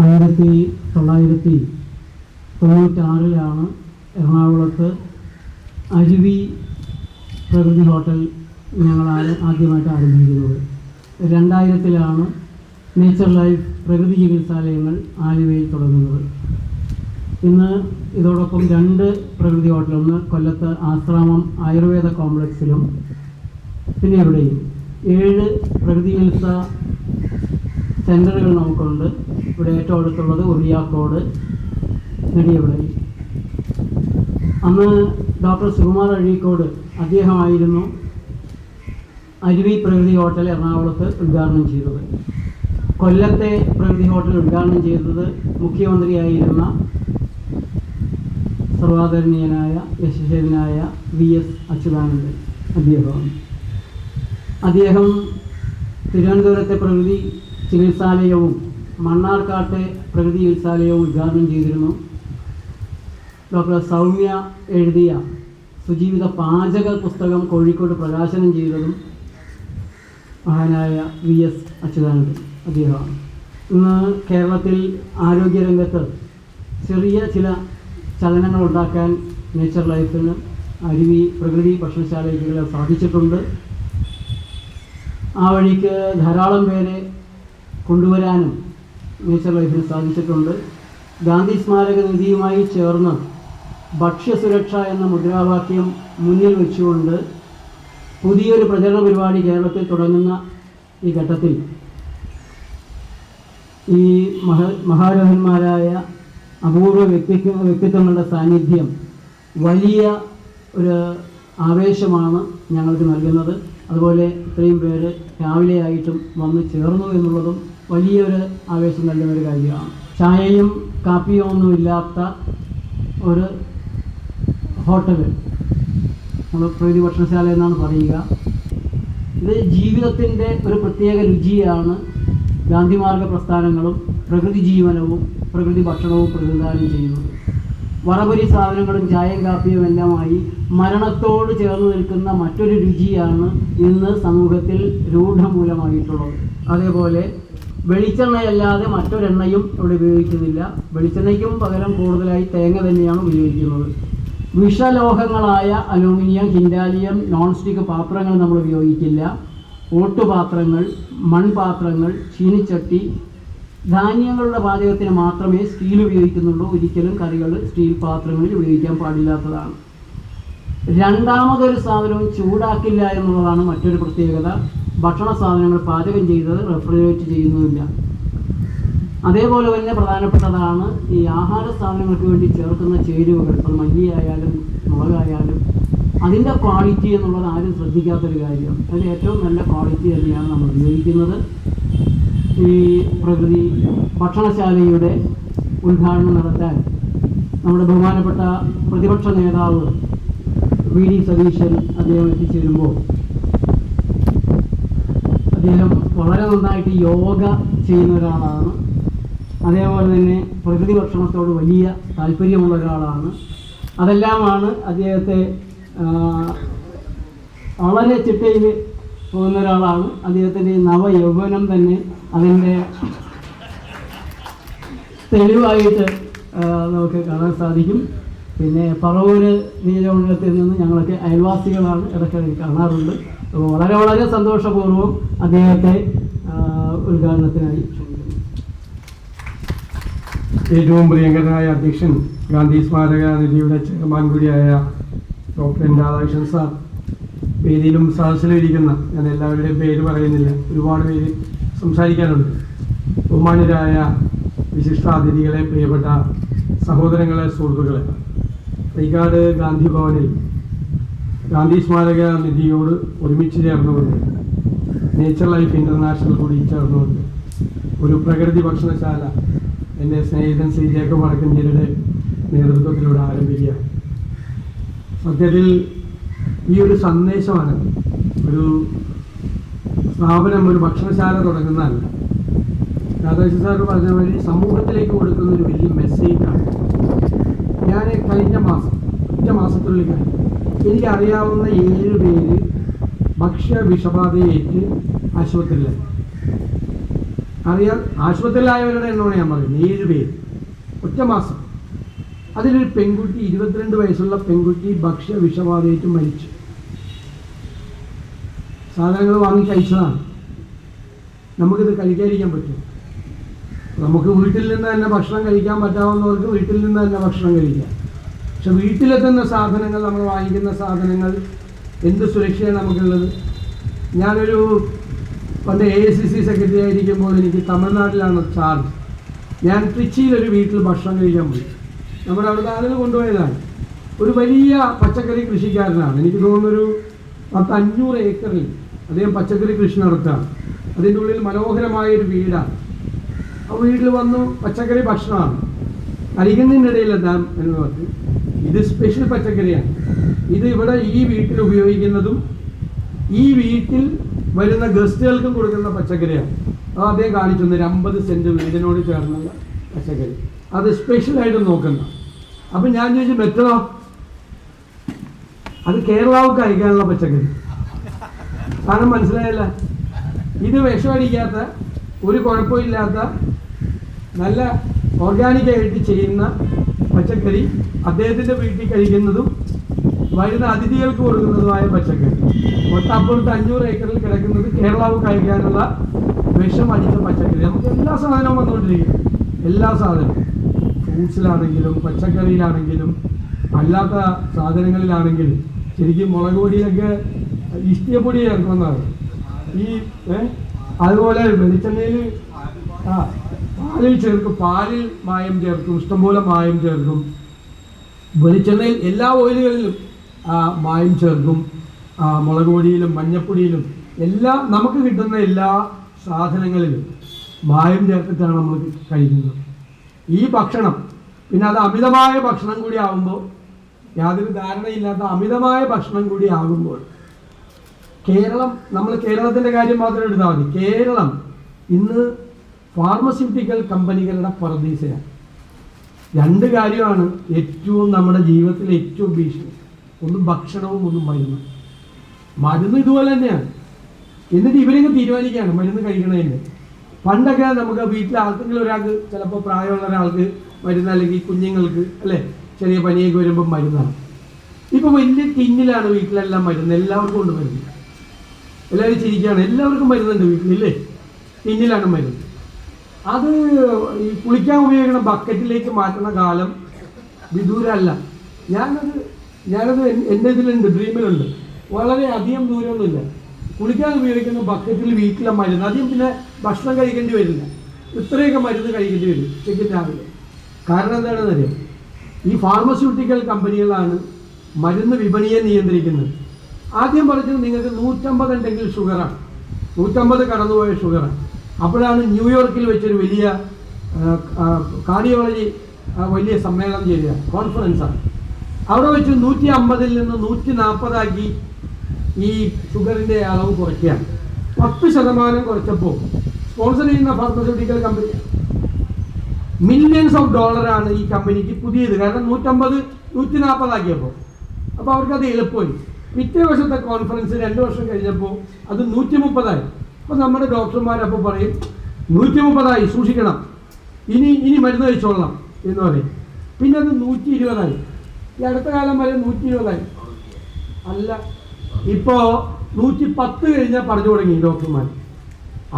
ആയിരത്തി തൊള്ളായിരത്തി തൊണ്ണൂറ്റാറിലാണ് എറണാകുളത്ത് അരുവി പ്രകൃതി ഹോട്ടൽ ഞങ്ങൾ ആദ്യമായിട്ട് ആരംഭിക്കുന്നത്. രണ്ടായിരത്തിലാണ് നേച്ചർ ലൈഫ് പ്രകൃതി ചികിത്സാലയങ്ങൾ ആലുവയിൽ തുടങ്ങുന്നത്. ഇന്ന് ഇതോടൊപ്പം രണ്ട് പ്രകൃതി ഹോട്ടൽ ഒന്ന് കൊല്ലത്ത് ആശ്രാമം ആയുർവേദ കോംപ്ലക്സിലും പിന്നെ എവിടെയും ഏഴ് പ്രകൃതി ചികിത്സാ സെന്ററുകൾ നമുക്കുണ്ട്. ഇവിടെ ഏറ്റവും അടുത്തുള്ളത് ഉറിയാക്കോട് നെടിയവിളയിൽ അന്ന് ഡോക്ടർ സുകുമാർ അഴീക്കോട് അദ്ദേഹമായിരുന്നു അരുവി പ്രകൃതി ഹോട്ടൽ എറണാകുളത്ത് ഉദ്ഘാടനം ചെയ്തത്. കൊല്ലത്തെ പ്രകൃതി ഹോട്ടൽ ഉദ്ഘാടനം ചെയ്തത് മുഖ്യമന്ത്രിയായിരുന്ന സർവാദരണീയനായ യശസ്വനായ വി എസ് അച്യുതാനന്ദൻ അദ്ദേഹമാണ്. അദ്ദേഹം തിരുവനന്തപുരത്തെ പ്രകൃതി ചികിത്സാലയവും മണ്ണാർക്കാട്ടെ പ്രകൃതി ചികിത്സാലയവും ഉദ്ഘാടനം ചെയ്തിരുന്നു. ഡോക്ടർ സൗമ്യ എഴുതിയ സുജീവിത പാചക പുസ്തകം കോഴിക്കോട് പ്രകാശനം ചെയ്തതും മഹാനായ വി എസ് അച്യുതാനന്ദൻ അദ്ദേഹമാണ്. ഇന്ന് കേരളത്തിൽ ആരോഗ്യരംഗത്ത് ചെറിയ ചില ചലനങ്ങൾ ഉണ്ടാക്കാൻ നേച്ചർ ലൈഫിന് അരുവി പ്രകൃതി ഭക്ഷണശാലയ്ക്ക് സാധിച്ചിട്ടുണ്ട്. ആ വഴിക്ക് ധാരാളം പേരെ കൊണ്ടുവരാനും നേച്ചർ ലൈഫിന് സാധിച്ചിട്ടുണ്ട്. ഗാന്ധി സ്മാരക നിധിയുമായി ചേർന്ന് ഭക്ഷ്യസുരക്ഷ എന്ന മുദ്രാവാക്യം മുന്നിൽ വെച്ചുകൊണ്ട് പുതിയൊരു പ്രചരണ പരിപാടി കേരളത്തിൽ തുടങ്ങുന്ന ഈ ഘട്ടത്തിൽ ഈ മഹ മഹാരഥന്മാരായ അപൂർവ വ്യക്തിത്വ വ്യക്തിത്വങ്ങളുടെ സാന്നിധ്യം വലിയ ഒരു ആവേശമാണ് ഞങ്ങൾക്ക് നൽകുന്നത്. അതുപോലെ ഇത്രയും പേര് രാവിലെയായിട്ടും വന്ന് ചേർന്നു എന്നുള്ളതും വലിയൊരു ആവേശം നൽകുന്ന ഒരു കാര്യമാണ്. ചായയും കാപ്പിയോ ഒന്നുമില്ലാത്ത ഒരു ഹോട്ടൽ നമ്മൾ പ്രകൃതി ഭക്ഷണശാല എന്നാണ് പറയുക. ഇത് ജീവിതത്തിന്റെ ഒരു പ്രത്യേക രുചിയാണ് ഗാന്ധിമാർഗ പ്രസ്ഥാനങ്ങളും പ്രകൃതി ജീവനവും പ്രകൃതി ഭക്ഷണവും പ്രതിദാനം ചെയ്യുന്നത്. വറപരി സാധനങ്ങളും ചായയും കാപ്പിയും എല്ലാമായി മരണത്തോട് ചേർന്ന് നിൽക്കുന്ന മറ്റൊരു രുചിയാണ് ഇന്ന് സമൂഹത്തിൽ രൂഢമൂലമായിട്ടുള്ളത്. അതേപോലെ വെളിച്ചെണ്ണയല്ലാതെ മറ്റൊരെണ്ണയും ഇവിടെ ഉപയോഗിക്കുന്നില്ല. വെളിച്ചെണ്ണയ്ക്കും പകരം കൂടുതലായി തേങ്ങ തന്നെയാണ് ഉപയോഗിക്കുന്നത്. വിഷലോഹങ്ങളായ അലൂമിനിയം ഹിൻഡാലിയം നോൺ സ്റ്റിക്ക് പാത്രങ്ങൾ നമ്മൾ ഉപയോഗിക്കില്ല. ഓട്ടുപാത്രങ്ങൾ മൺപാത്രങ്ങൾ ചീനിച്ചട്ടി ധാന്യങ്ങളുടെ പാചകത്തിന് മാത്രമേ സ്റ്റീൽ ഉപയോഗിക്കുന്നുള്ളൂ. ഒരിക്കലും കറികൾ സ്റ്റീൽ പാത്രങ്ങളിൽ ഉപയോഗിക്കാൻ പാടില്ലാത്തതാണ്. രണ്ടാമതൊരു സാധനവും ചൂടാക്കില്ല എന്നുള്ളതാണ് മറ്റൊരു പ്രത്യേകത. ഭക്ഷണ സാധനങ്ങൾ പാചകം ചെയ്തത് റെഫ്രിജറേറ്റ് ചെയ്യുന്നുമില്ല. അതേപോലെ തന്നെ പ്രധാനപ്പെട്ടതാണ് ഈ ആഹാര സാധനങ്ങൾക്ക് വേണ്ടി ചേർക്കുന്ന ചേരുവകൾ ഇപ്പം മല്ലിയായാലും മുളകായാലും അതിന്റെ ക്വാളിറ്റി എന്നുള്ളത് ആരും ശ്രദ്ധിക്കാത്തൊരു കാര്യം അതിൽ ഏറ്റവും നല്ല ക്വാളിറ്റി തന്നെയാണ് നമ്മൾ ഉപയോഗിക്കുന്നത്. ഈ പ്രകൃതി ഭക്ഷണശാലയുടെ ഉദ്ഘാടനം നടത്താൻ നമ്മുടെ ബഹുമാനപ്പെട്ട പ്രതിപക്ഷ നേതാവ് വി ഡി സതീശൻ അദ്ദേഹം എത്തിച്ചേരുമ്പോൾ അദ്ദേഹം വളരെ നന്നായിട്ട് യോഗ ചെയ്യുന്ന ഒരാളാണ് അതേപോലെ തന്നെ പ്രകൃതി ഭക്ഷണത്തോട് വലിയ താല്പര്യമുള്ള ഒരാളാണ്. അതെല്ലാമാണ് അദ്ദേഹത്തെ വളരെ ചിട്ടയിൽ പോകുന്ന ഒരാളാണ്. അദ്ദേഹത്തിന്റെ നവയൗവനം തന്നെ അതിന്റെ തെളിവായിട്ട് നമുക്ക് കാണാൻ സാധിക്കും. പിന്നെ പറവൂര് നിയോജകമണ്ഡലത്തിൽ നിന്ന് ഞങ്ങളൊക്കെ അയൽവാസികളാണ് ഇടയ്ക്കിടയ്ക്ക് കാണാറുണ്ട്. വളരെ വളരെ സന്തോഷപൂർവം അദ്ദേഹത്തെ ഉദ്ഘാടനത്തിനായി ഏറ്റവും പ്രിയങ്കരനായ അധ്യക്ഷൻ ഗാന്ധി സ്മാരക നിധിയുടെ ചെയർമാൻ കൂടിയായ ഡോക്ടർ എൻ രാധാകൃഷ്ണൻ സാർ. വേദിയിലും സദസ്സിലും ഇരിക്കുന്ന ഞാൻ എല്ലാവരുടെയും പേര് പറയുന്നില്ല ഒരുപാട് പേര് സംസാരിക്കാനുണ്ട്. ബഹുമാനരായ വിശിഷ്ടാതിഥികളെ പ്രിയപ്പെട്ട സഹോദരങ്ങളെ സുഹൃത്തുക്കളെ. തൈക്കാട് ഗാന്ധി ഭവനിൽ ഗാന്ധി സ്മാരക നിധിയോട് ഒരുമിച്ച് ചേർന്നുകൊണ്ട് നേച്ചർ ലൈഫ് ഇന്റർനാഷണൽ കൂടി ചേർന്നുകൊണ്ട് ഒരു പ്രകൃതി ഭക്ഷണശാല എന്റെ സ്നേഹിതൻ ശ്രീ ജേക്കബ് വടക്കഞ്ചേരിയുടെ നേതൃത്വത്തിലൂടെ ആരംഭിക്കുക സത്യത്തിൽ ഈ ഒരു സന്ദേശമാണ് ഒരു സ്ഥാപനം ഒരു ഭക്ഷണശാല തുടങ്ങുന്നതല്ല. രാധാകൃഷ്ണ സാർ പറഞ്ഞ വഴി സമൂഹത്തിലേക്ക് കൊടുക്കുന്ന ഒരു വലിയ മെസ്സേജാണ് ഞാൻ കഴിഞ്ഞ മാസം ഒറ്റ മാസത്തിനുള്ളിൽ കഴിഞ്ഞു എനിക്കറിയാവുന്ന ഏഴ് പേര് ഭക്ഷ്യ വിഷബാധയേറ്റ് ആശുപത്രിയിലായി അറിയാം ആശുപത്രിയിലായവരുടെ എണ്ണമാണ് ഞാൻ പറയുന്നത്. ഏഴ് പേര്. ഒറ്റ മാസം. അതിലൊരു പെൺകുട്ടി ഇരുപത്തിരണ്ട് വയസ്സുള്ള പെൺകുട്ടി ഭക്ഷ്യ വിഷബാധയേറ്റ് മരിച്ചു. സാധനങ്ങൾ വാങ്ങി കഴിച്ചതാണ്. നമുക്കിത് കഴിക്കാതിരിക്കാൻ പറ്റും. നമുക്ക് വീട്ടിൽ നിന്ന് തന്നെ ഭക്ഷണം കഴിക്കാൻ പറ്റാവുന്നവർക്ക് വീട്ടിൽ നിന്ന് തന്നെ ഭക്ഷണം കഴിക്കാം. പക്ഷെ വീട്ടിലെത്തുന്ന സാധനങ്ങൾ നമ്മൾ വാങ്ങിക്കുന്ന സാധനങ്ങൾ എന്ത് സുരക്ഷയാണ് നമുക്കുള്ളത്? ഞാനൊരു പണ്ട് എ സി സി സെക്രട്ടറി ആയിരിക്കുമ്പോൾ എനിക്ക് തമിഴ്നാട്ടിലാണ് ചാർജ് ഞാൻ ട്രിച്ചിയിലൊരു വീട്ടിൽ ഭക്ഷണം കഴിക്കാൻ പോയി. നമ്മുടെ അവിടുത്തെ ആളുകൾ കൊണ്ടുപോയതാണ്. ഒരു വലിയ പച്ചക്കറി കൃഷിക്കാരനാണ്. എനിക്ക് തോന്നുന്നൊരു പത്ത് അഞ്ഞൂറ് ഏക്കറിൽ അദ്ദേഹം പച്ചക്കറി കൃഷി നടത്തുകയാണ്. അതിന്റെ ഉള്ളിൽ മനോഹരമായൊരു വീടാണ്. ആ വീട്ടിൽ വന്നു പച്ചക്കറി ഭക്ഷണമാണ്. കഴിക്കുന്നതിനിടയിൽ എന്താ എന്ന് പറഞ്ഞു. ഇത് സ്പെഷ്യൽ പച്ചക്കറിയാണ്. ഇത് ഇവിടെ ഈ വീട്ടിൽ ഉപയോഗിക്കുന്നതും ഈ വീട്ടിൽ വരുന്ന ഗസ്റ്റുകൾക്കും കൊടുക്കുന്ന പച്ചക്കറിയാണ്. അത് അദ്ദേഹം കാണിച്ചു തന്നെ അമ്പത് സെന്റ് വീടിനോട് ചേർന്നുള്ള പച്ചക്കറി. അത് സ്പെഷ്യലായിട്ട് നോക്കുന്ന. അപ്പം ഞാൻ ചോദിച്ചു മെത്തനോ അത് കേരളാവ് കഴിക്കാനുള്ള പച്ചക്കറി. കാരണം മനസ്സിലായല്ല. ഇത് വിഷമടിക്കാത്ത ഒരു കുഴപ്പമില്ലാത്ത നല്ല ഓർഗാനിക് ആയിട്ട് ചെയ്യുന്ന പച്ചക്കറി അദ്ദേഹത്തിന്റെ വീട്ടിൽ കഴിക്കുന്നതും വരുന്ന അതിഥികൾക്ക് കൊടുക്കുന്നതുമായ പച്ചക്കറി. തൊട്ടപ്പുറത്ത് അഞ്ഞൂറ് ഏക്കറിൽ കിടക്കുന്നത് കേരളാവ് കഴിക്കാനുള്ള വിഷം അടിച്ച പച്ചക്കറി. നമുക്ക് എല്ലാ സാധനവും വന്നുകൊണ്ടിരിക്കും എല്ലാ സാധനവും. ഫ്രൂട്ട്സിലാണെങ്കിലും പച്ചക്കറിയിലാണെങ്കിലും അല്ലാത്ത സാധനങ്ങളിലാണെങ്കിലും ശരിക്കും മുളക് പൊടിയിലൊക്കെ ഇഷ്ടിയപ്പൊടി ചേർക്കുന്നതാണ്. ഈ അതുപോലെ വെളിച്ചെണ്ണയിൽ ആ പാലിൽ ചേർക്കും. പാലിൽ മായം ചേർക്കും ഇഷ്ടംപോലെ മായം ചേർക്കും. വെളിച്ചെണ്ണയിൽ എല്ലാ ഓയിലുകളിലും മായം ചേർക്കും. മുളക് പൊടിയിലും മഞ്ഞപ്പൊടിയിലും എല്ലാ നമുക്ക് കിട്ടുന്ന എല്ലാ സാധനങ്ങളിലും മായം ചേർത്തിട്ടാണ് നമ്മൾ കഴിക്കുന്നത്. ഈ ഭക്ഷണം പിന്നെ അത് അമിതമായ ഭക്ഷണം കൂടി ആകുമ്പോൾ യാതൊരു ധാരണയില്ലാത്ത അമിതമായ ഭക്ഷണം കൂടി ആകുമ്പോൾ കേരളം നമ്മൾ കേരളത്തിന്റെ കാര്യം മാത്രം എടുത്താൽ മതി. കേരളം ഇന്ന് ഫാർമസ്യൂട്ടിക്കൽ കമ്പനികളുടെ പറദീസയാണ് രണ്ട് കാര്യമാണ് ഏറ്റവും നമ്മുടെ ജീവിതത്തിൽ ഏറ്റവും ഭീഷണി. ഒന്ന് ഭക്ഷണവും ഒന്ന് മരുന്ന്. മരുന്ന് ഇതുപോലെ തന്നെയാണ്. എന്നിട്ട് ഇവരിങ്ങ് തീരുമാനിക്കുകയാണ് മരുന്ന് കഴിക്കണതിന് പണ്ടൊക്കെ നമുക്ക് വീട്ടിലെ ആർക്കെങ്കിലും ഒരാൾക്ക് ചിലപ്പോൾ പ്രായമുള്ള ഒരാൾക്ക് മരുന്ന് അല്ലെങ്കിൽ കുഞ്ഞുങ്ങൾക്ക് അല്ലേ? ചെറിയ പനിയൊക്കെ വരുമ്പോൾ മരുന്നാണ്. ഇപ്പോൾ വലിയ ടിന്നിലാണ് വീട്ടിലെല്ലാം മരുന്ന് എല്ലാവർക്കും ഉണ്ട് മരുന്ന്. എല്ലാവരും ചിരിക്കുകയാണ്. എല്ലാവർക്കും മരുന്നുണ്ട് വീട്ടിലില്ലേ ടിന്നിലാണ് മരുന്ന്. അത് ഈ കുളിക്കാൻ ഉപയോഗിക്കുന്ന ബക്കറ്റിലേക്ക് മാറ്റുന്ന കാലം വിദൂരമല്ല. ഞാനത് ഞാനത് എൻ- എന്റെ ഇതിലുണ്ട് ഡ്രീമിലുണ്ട്. വളരെ അധികം ദൂരമൊന്നുമില്ല. കുളിക്കാൻ ഉപയോഗിക്കുന്ന ബക്കറ്റിൽ വീട്ടിലെ മരുന്ന് അധികം പിന്നെ ഭക്ഷണം കഴിക്കേണ്ടി വരില്ല. ഇത്രയൊക്കെ മരുന്ന് കഴിക്കേണ്ടി വരും ഉച്ചയ്ക്ക് രാവിലെ. കാരണം എന്താണെന്ന് അറിയാം? ഈ ഫാർമസ്യൂട്ടിക്കൽ കമ്പനികളാണ് മരുന്ന് വിപണിയെ നിയന്ത്രിക്കുന്നത്. ആദ്യം പറഞ്ഞത് നിങ്ങൾക്ക് നൂറ്റമ്പത് ഉണ്ടെങ്കിൽ ഷുഗറാണ് നൂറ്റമ്പത് കടന്നുപോയ ഷുഗറാണ് അപ്പോഴാണ് ന്യൂയോർക്കിൽ വെച്ചൊരു വലിയ കാർഡിയോളജി വലിയ സമ്മേളനം ചെയ്യുക കോൺഫറൻസാണ് അവിടെ വെച്ച് നൂറ്റി അമ്പതിൽ നിന്ന് നൂറ്റി നാൽപ്പതാക്കി ഈ ഷുഗറിന്റെ അളവ് കുറയ്ക്കുകയാണ്. പത്ത് ശതമാനം കുറച്ചപ്പോൾ സ്പോൺസർ ചെയ്യുന്ന ഫാർമസ്യൂട്ടിക്കൽ കമ്പനി മില്യൺസ് ഓഫ് ഡോളറാണ് ഈ കമ്പനിക്ക് പുതിയത്. കാരണം നൂറ്റമ്പത് നൂറ്റി നാൽപ്പതാക്കിയപ്പോൾ അപ്പോൾ അവർക്കത് എളുപ്പമായി. പിറ്റേ വർഷത്തെ കോൺഫറൻസ് രണ്ട് വർഷം കഴിഞ്ഞപ്പോൾ അത് നൂറ്റി മുപ്പതായി അപ്പോൾ നമ്മുടെ ഡോക്ടർമാരപ്പോൾ പറയും നൂറ്റി മുപ്പതായി സൂക്ഷിക്കണം. ഇനി ഇനി മരുന്ന് കഴിച്ചോളണം എന്ന് പറയും. പിന്നെ അത് നൂറ്റി ഇരുപതായി ഈ അടുത്ത കാലം വരെ നൂറ്റി ഇരുപതായി അല്ല ഇപ്പോൾ നൂറ്റി പത്ത് കഴിഞ്ഞാൽ പറഞ്ഞു തുടങ്ങി ഡോക്ടർമാർ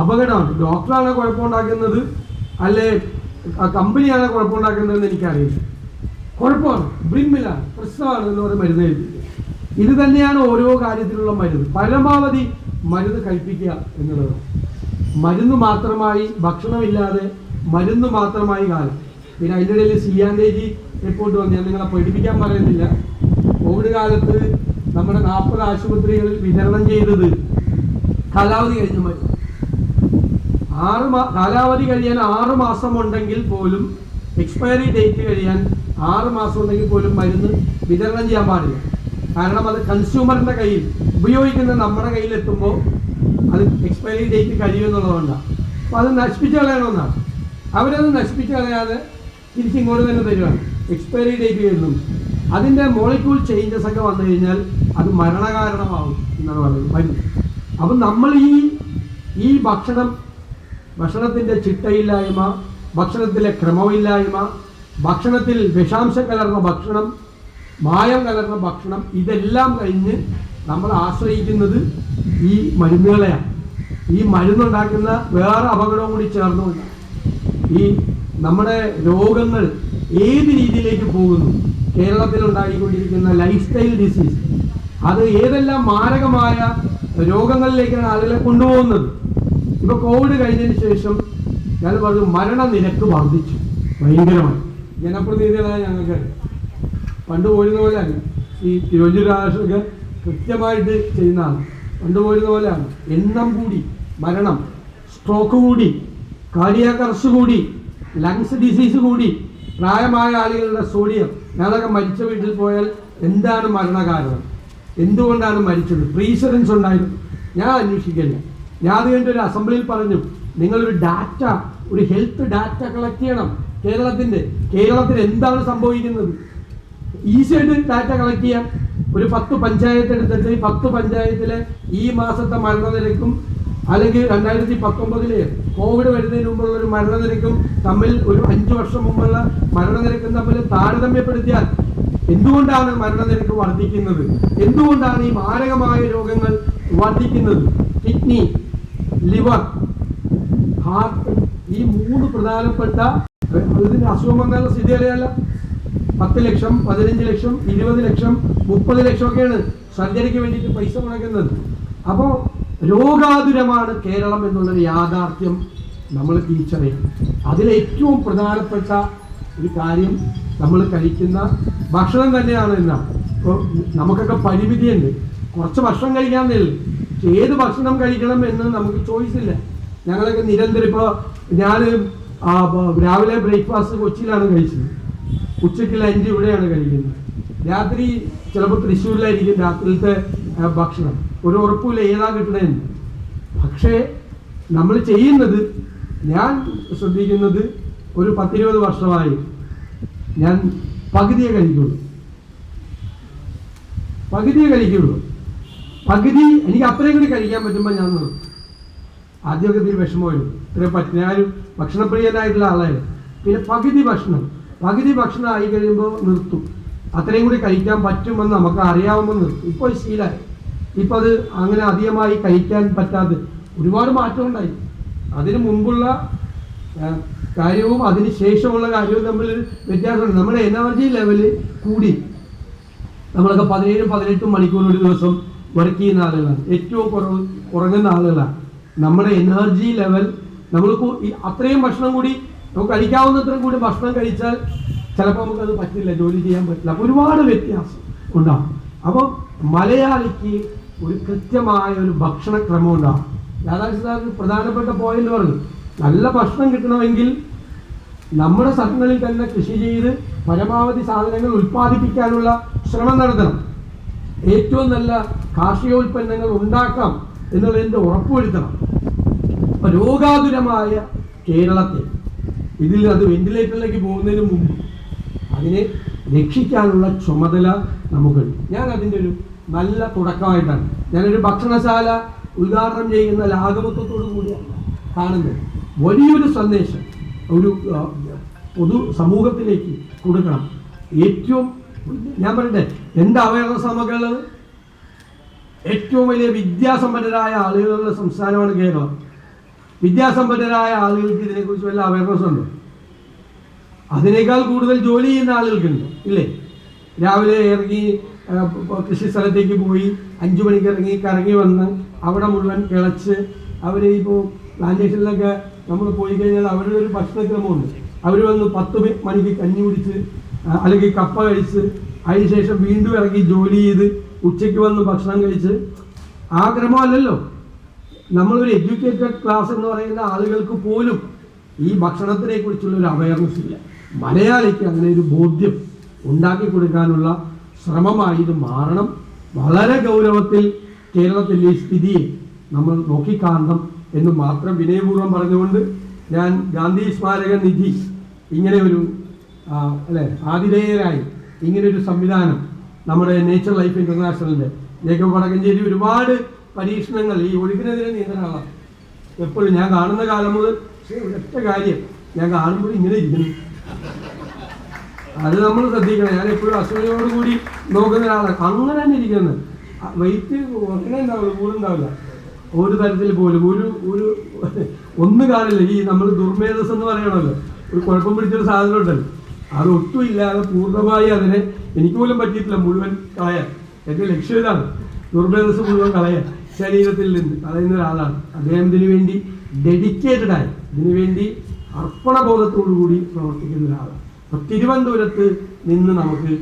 അപകടമാണ്. ഡോക്ടറാണ് കുഴപ്പമുണ്ടാക്കുന്നത്? അല്ലെ കമ്പനിയാണ് കുഴപ്പമുണ്ടാക്കുന്നതെന്ന് എനിക്കറിയില്ല. കുഴപ്പമാണ്. ബ്രിമ്മിലാണ് പ്രശ്നമാണ് എന്ന് പറയുന്ന മരുന്ന് കഴിപ്പിക്കുക. ഇത് തന്നെയാണ് ഓരോ കാര്യത്തിലുള്ള മരുന്ന്. പരമാവധി മരുന്ന് കഴിപ്പിക്കുക എന്നുള്ളത്. മരുന്ന് മാത്രമായി ഭക്ഷണമില്ലാതെ മരുന്ന് മാത്രമായി കാലം. പിന്നെ അതിന്റെ ഇടയിൽ സിയാൻഡേജി റിപ്പോർട്ട് വന്നു. ഞാൻ നിങ്ങളെ പഠിപ്പിക്കാൻ പറയുന്നില്ല. കോവിഡ് കാലത്ത് നമ്മുടെ നാൽപ്പത് ആശുപത്രികളിൽ വിതരണം ചെയ്തത് കാലാവധി കഴിഞ്ഞ മരുന്ന്. ആറ് മാ കാലാവധി കഴിയാൻ ആറ് മാസം ഉണ്ടെങ്കിൽ പോലും എക്സ്പയറി ഡേറ്റ് കഴിയാൻ ആറ് മാസം ഉണ്ടെങ്കിൽ പോലും മരുന്ന് വിതരണം ചെയ്യാൻ പാടില്ല. കാരണം അത് കൺസ്യൂമറിന്റെ കയ്യിൽ ഉപയോഗിക്കുന്ന നമ്മുടെ കയ്യിൽ എത്തുമ്പോൾ അത് എക്സ്പയറി ഡേറ്റ് കഴിയുമെന്നുള്ളതുകൊണ്ടാണ് അപ്പോൾ അത് നശിപ്പിച്ച് കളയണമെന്നാണ് അവരത് നശിപ്പിച്ച് കളയാതെ തിരിച്ചിങ്ങോട്ട് തന്നെ തരുവാണ്. എക്സ്പയറി ഡേറ്റ് വരുന്നു. അതിന്റെ മോളിക്യൂൾ ചേഞ്ചസ് ഒക്കെ വന്നു കഴിഞ്ഞാൽ അത് മരണകാരണമാവും എന്നാണ് പറയുന്നത്. മരുന്ന് അപ്പം നമ്മൾ ഈ ഈ ഭക്ഷണം ഭക്ഷണത്തിന്റെ ചിട്ടയില്ലായ്മ ഭക്ഷണത്തിലെ ക്രമമില്ലായ്മ ഭക്ഷണത്തിൽ വിഷാംശം കലർന്ന ഭക്ഷണം മായം കലർന്ന ഭക്ഷണം ഇതെല്ലാം കഴിഞ്ഞ് നമ്മൾ ആശ്രയിക്കുന്നത് ഈ മരുന്നുകളെയാണ്. ഈ മരുന്നുണ്ടാക്കുന്ന വേറെ അപകടവും കൂടി ചേർന്നുകൊണ്ട് ഈ നമ്മുടെ രോഗങ്ങൾ ഏത് രീതിയിലേക്ക് പോകുന്നു? കേരളത്തിൽ ഉണ്ടായിക്കൊണ്ടിരിക്കുന്ന ലൈഫ് സ്റ്റൈൽ ഡിസീസ് അത് ഏതെല്ലാം മാരകമായ രോഗങ്ങളിലേക്കാണ് ആളുകളെ കൊണ്ടുപോകുന്നത്? ഇപ്പൊ കോവിഡ് കഴിഞ്ഞതിന് ശേഷം ഞാൻ പറഞ്ഞു മരണനിരക്ക് വർദ്ധിച്ചു. ഭയങ്കരമായി. ജനപ്രതിനിധികളായ ഞങ്ങൾക്ക് പണ്ട് പോയിരുന്ന പോലെയാണ്. ഈ തിരുവഞ്ചൂർ രാധാകൃഷ്ണനൊക്കെ കൃത്യമായിട്ട് ചെയ്യുന്ന ആൾ പണ്ട് പോയിരുന്ന പോലെയാണ്. എണ്ണം കൂടി മരണം സ്ട്രോക്ക് കൂടി കാർഡിയാക് അറസ്റ്റ് കൂടി ലങ്സ് ഡിസീസ് കൂടി പ്രായമായ ആളുകളുടെ സോഡിയം. ഞങ്ങളൊക്കെ മരിച്ച വീട്ടിൽ പോയാൽ എന്താണ് മരണകാരണം? എന്തുകൊണ്ടാണ് മരിച്ചത്? പ്രീഷറൻസ് ഉണ്ടായിരുന്നു. ഞാൻ അന്വേഷിക്കില്ല ഞാൻ അത് കഴിഞ്ഞിട്ട് ഒരു അസംബ്ലിയിൽ പറഞ്ഞു നിങ്ങളൊരു ഡാറ്റ ഒരു ഹെൽത്ത് ഡാറ്റ കളക്ട് ചെയ്യണം. കേരളത്തിന്റെ കേരളത്തിൽ എന്താണ് സംഭവിക്കുന്നത്? ഈസി ആയിട്ട് ഡാറ്റ കളക്ട് ചെയ്യാം. ഒരു പത്ത് പഞ്ചായത്ത് എടുത്തിട്ട് പത്ത് പഞ്ചായത്തിലെ ഈ മാസത്തെ മരണനിരക്കും അല്ലെങ്കിൽ രണ്ടായിരത്തി പത്തൊമ്പതിലെ കോവിഡ് വരുന്നതിന് മുമ്പുള്ള ഒരു മരണനിരക്കും തമ്മിൽ ഒരു അഞ്ച് വർഷം മുമ്പുള്ള മരണനിരക്കും തമ്മിൽ താരതമ്യപ്പെടുത്തിയാൽ എന്തുകൊണ്ടാണ് മരണനിരക്ക് വർദ്ധിക്കുന്നത്? എന്തുകൊണ്ടാണ് ഈ മാരകമായ രോഗങ്ങൾ വർദ്ധിക്കുന്നത്? കിഡ്നി ലിവർ ഹാർട്ട് ഈ മൂന്ന് പ്രധാനപ്പെട്ട ഇതിന് അസുഖം വന്നാലുള്ള സ്ഥിതി അറിയാലോ പത്ത് ലക്ഷം പതിനഞ്ച് ലക്ഷം ഇരുപത് ലക്ഷം മുപ്പത് ലക്ഷം ഒക്കെയാണ് സർജറിക്ക് വേണ്ടിയിട്ട് പൈസ മുടക്കുന്നത്. അപ്പോൾ രോഗാതുരമാണ് കേരളം എന്നുള്ളൊരു യാഥാർത്ഥ്യം നമ്മൾ തിരിച്ചറിയണം. അതിലേറ്റവും പ്രധാനപ്പെട്ട ഒരു കാര്യം നമ്മൾ കഴിക്കുന്ന ഭക്ഷണം തന്നെയാണ് എന്നാണ് ഇപ്പോൾ നമുക്കൊക്കെ പരിമിതിയുണ്ട്. കുറച്ച് ഭക്ഷണം കഴിക്കാമെന്നില്ല ഏത് ഭക്ഷണം കഴിക്കണം എന്ന് നമുക്ക് ചോയ്സ് ഇല്ല. ഞങ്ങളൊക്കെ നിരന്തരം ഇപ്പോൾ ഞാൻ രാവിലെ ബ്രേക്ക്ഫാസ്റ്റ് കൊച്ചിയിലാണ് കഴിച്ചത്. ഉച്ചയ്ക്ക് ലഞ്ച് ഇവിടെയാണ് കഴിക്കുന്നത്. രാത്രി ചിലപ്പോൾ തൃശ്ശൂരിലായിരിക്കും രാത്രിയിലത്തെ ഭക്ഷണം. ഒരു ഉറപ്പില്ല ഏതാ കിട്ടണമെന്ന് പക്ഷേ നമ്മൾ ചെയ്യുന്നത് ഞാൻ ശ്രദ്ധിക്കുന്നത് ഒരു പത്തിരുപത് വർഷമായി ഞാൻ പകുതിയെ കഴിക്കുള്ളൂ. പകുതിയെ കഴിക്കുള്ളൂ. പകുതി എനിക്ക് അത്രയും കൂടി കഴിക്കാൻ പറ്റുമ്പോൾ ഞാൻ നിർത്തും. ആദ്യമൊക്കെ ഇതിൽ വിഷമമായിരുന്നു. ഇത്രയും പറ്റും ഞാനൊരു ഭക്ഷണപ്രിയനായിട്ടുള്ള ആളായിരുന്നു. പിന്നെ പകുതി ഭക്ഷണം. പകുതി ഭക്ഷണം ആയി കഴിയുമ്പോൾ നിർത്തും. അത്രയും കൂടി കഴിക്കാൻ പറ്റുമെന്ന് നമുക്ക് അറിയാവുമ്പോൾ നിർത്തും. ഇപ്പോൾ ശീലമായി ഇപ്പോൾ അത് അങ്ങനെ അധികമായി കഴിക്കാൻ പറ്റാതെ ഒരുപാട് മാറ്റം ഉണ്ടായി. അതിന് മുമ്പുള്ള കാര്യവും അതിന് ശേഷമുള്ള കാര്യവും തമ്മിൽ വ്യത്യാസമുണ്ട്. നമ്മുടെ എനർജി ലെവൽ കൂടി. നമ്മളൊക്കെ പതിനേഴും പതിനെട്ടും മണിക്കൂർ ഒരു ദിവസം വർക്ക് ചെയ്യുന്ന ആളുകളാണ്. ഏറ്റവും കുറവ് ഉറങ്ങുന്ന ആളുകളാണ്. നമ്മുടെ എനർജി ലെവൽ നമ്മൾ അത്രയും ഭക്ഷണം കൂടി നമുക്ക് കഴിക്കാവുന്നത്രയും കൂടി ഭക്ഷണം കഴിച്ചാൽ ചിലപ്പോൾ നമുക്കത് പറ്റില്ല ജോലി ചെയ്യാൻ പറ്റില്ല. അപ്പോൾ ഒരുപാട് വ്യത്യാസം ഉണ്ടാവും. അപ്പോൾ മലയാളിക്ക് ഒരു കൃത്യമായ ഒരു ഭക്ഷണക്രമം ഉണ്ടാവും. രാധാകൃഷ്ണ സാർ പ്രധാനപ്പെട്ട പോയിന്റ് പറഞ്ഞു നല്ല ഭക്ഷണം കിട്ടണമെങ്കിൽ നമ്മുടെ സ്ഥലങ്ങളിൽ തന്നെ കൃഷി ചെയ്ത് പരമാവധി സാധനങ്ങൾ ഉൽപ്പാദിപ്പിക്കാനുള്ള ശ്രമം നടത്തണം. ഏറ്റവും നല്ല കാർഷിക ഉൽപ്പന്നങ്ങൾ ഉണ്ടാക്കാം എന്നുള്ളതിന്റെ ഉറപ്പുവരുത്തണം. രോഗാതുരമായ കേരളത്തെ ഇതിൽ അത് വെന്റിലേറ്ററിലേക്ക് പോകുന്നതിന് മുമ്പ് അതിനെ രക്ഷിക്കാനുള്ള ചുമതല നമുക്കുണ്ട്. ഞാൻ അതിന്റെ ഒരു നല്ല തുടക്കമായിട്ടാണ്. ഞാനൊരു ഭക്ഷണശാല ഉദ്ഘാടനം ചെയ്യുന്ന ലാഘവത്വത്തോടു കൂടിയാണ് കാണുന്നത്. വലിയൊരു സന്ദേശം ഒരു പൊതു സമൂഹത്തിലേക്ക് കൊടുക്കണം. ഏറ്റവും ഞാൻ പറയട്ടെ എന്റെ അവയർനെസ് നമുക്കുള്ളത് ഏറ്റവും വലിയ വിദ്യാസമ്പന്നരായ ആളുകളുള്ള സംസ്ഥാനമാണ് കേരളം. വിദ്യാസമ്പന്നരായ ആളുകൾക്ക് ഇതിനെക്കുറിച്ച് വല്ല അവയർനെസ് ഉണ്ടോ? അതിനേക്കാൾ കൂടുതൽ ജോലി ചെയ്യുന്ന ആളുകൾക്കുണ്ട് ഇല്ലേ? രാവിലെ ഇറങ്ങി കൃഷി സ്ഥലത്തേക്ക് പോയി അഞ്ചു മണിക്ക് ഇറങ്ങി കറങ്ങി വന്ന് അവിടെ മുഴുവൻ കിളച്ച് അവർ ഇപ്പോൾ പ്ലാന്റേഷനിലൊക്കെ നമ്മൾ പോയി കഴിഞ്ഞാൽ അവരുടെ ഒരു ഭക്ഷണക്രമമുണ്ട്. അവർ വന്ന് പത്ത് മണിക്ക് കഞ്ഞി കുടിച്ച് അല്ലെങ്കിൽ കപ്പ കഴിച്ച് അതിനുശേഷം വീണ്ടും ഇറങ്ങി ജോലി ചെയ്ത് ഉച്ചയ്ക്ക് വന്ന് ഭക്ഷണം കഴിച്ച് ആ ക്രമമല്ലല്ലോ. നമ്മളൊരു എഡ്യൂക്കേറ്റഡ് ക്ലാസ് എന്ന് പറയുന്ന ആളുകൾക്ക് പോലും ഈ ഭക്ഷണത്തിനെ കുറിച്ചുള്ള ഒരു അവയർനെസ് ഇല്ല. മലയാളിക്ക് അങ്ങനെ ഒരു ബോധ്യം ഉണ്ടാക്കി കൊടുക്കാനുള്ള ശ്രമമായി ഇത് മാറണം. വളരെ ഗൗരവത്തിൽ കേരളത്തിന്റെ ഈ സ്ഥിതിയെ നമ്മൾ നോക്കിക്കാണണം എന്ന് മാത്രം വിനയപൂർവം പറഞ്ഞുകൊണ്ട് ഞാൻ ഗാന്ധി സ്മാരക നിധി ഇങ്ങനെ ഒരു അല്ലേ ആതിഥേയരായി ഇങ്ങനെ ഒരു സംവിധാനം നമ്മുടെ നേച്ചർ ലൈഫ് ഇന്റർനാഷണലിന്റെ ജേക്കബ് വടക്കഞ്ചേരി ഒരുപാട് പരീക്ഷണങ്ങൾ ഈ ഒഴുകിനെതിരെ നീന്തലാണ് എപ്പോഴും ഞാൻ കാണുന്ന കാലം മുതൽ ഒറ്റ കാര്യം. ഞാൻ കാണുമ്പോൾ ഇങ്ങനെ ഇരിക്കുന്നു. അത് നമ്മൾ ശ്രദ്ധിക്കണം. ഞാൻ എപ്പോഴും അസൂയോടുകൂടി നോക്കുന്ന ഒരാളാണ്. അങ്ങനെ തന്നെ ഇരിക്കുന്നത് വെയിറ്റ് അങ്ങനെ ഉണ്ടാവില്ല കൂടുണ്ടാവില്ല ഒരു തരത്തിൽ പോലും ഒരു ഒരു ഒന്നും കാണില്ല ഈ നമ്മൾ ദുർമേധസ് എന്ന് പറയണല്ലോ ഒരു കുഴപ്പം പിടിച്ചൊരു സാധനം ഉണ്ടല്ലോ. അത് ഒട്ടും ഇല്ലാതെ പൂർണമായി അതിനെ എനിക്ക് പോലും പറ്റിയിട്ടില്ല. മുഴുവൻ കളയാൻ. എന്റെ ലക്ഷ്യം ഇതാണ് ദുർമേധസ് മുഴുവൻ കളയാൻ. ശരീരത്തിൽ നിന്ന് കളയുന്ന ഒരാളാണ്. അദ്ദേഹം ഇതിനു വേണ്ടി ഡെഡിക്കേറ്റഡ് ആയി ഇതിനു വേണ്ടി അർപ്പണബോധത്തോടു കൂടി പ്രവർത്തിക്കുന്ന ഒരാളാണ്. അപ്പൊ തിരുവനന്തപുരത്ത് നിന്ന് നമുക്ക്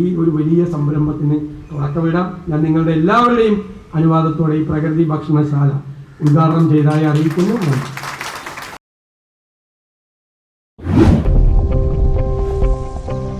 ഈ ഒരു വലിയ സംരംഭത്തിന് തുടക്കമിടാം. ഞാൻ നിങ്ങളുടെ എല്ലാവരുടെയും അനുവാദത്തോടെ ഈ പ്രകൃതി ഭക്ഷണശാല ഉദ്ഘാടനം ചെയ്തതായി അറിയിക്കുന്നു.